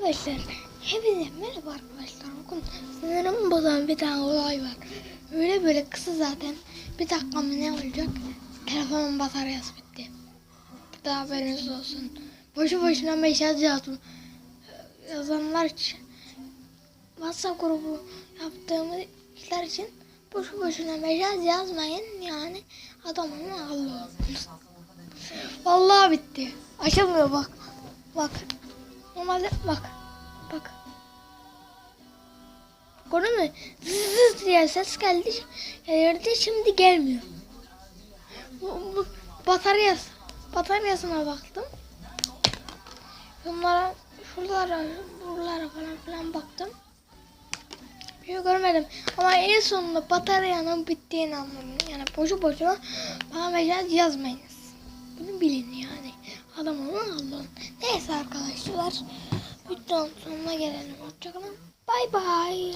Arkadaşlar hepinize merhaba arkadaşlar. Bakın sanırım bozan bir tane olay var. Öyle böyle kısa zaten. Bir dakika mı ne olacak? Telefonun bataryası bitti. Bir daha haberiniz olsun. Boşu boşuna mesaj yazdım. Yazanlar için WhatsApp grubu yaptığımız işler için boşu boşuna mesaj yazmayın. Yani adamın Allah Vallahi bitti. Açılmıyor bak. Bak. Normalde bak. Bak. Gördün mü? Zız diye ses geldi. Gelirdi şimdi gelmiyor. Bu, bu bataryası. Bataryasına baktım. Bunlara şuralara buralara falan filan baktım. Bir şey görmedim. Ama en sonunda bataryanın bittiğini anladım. Yani boşu boşuna bana mesaj yazmayınız. Bunu bilin. Adam onu Allah'ın. Neyse arkadaşlar. Videonun sonuna gelelim. Hoşçakalın. Bay bay.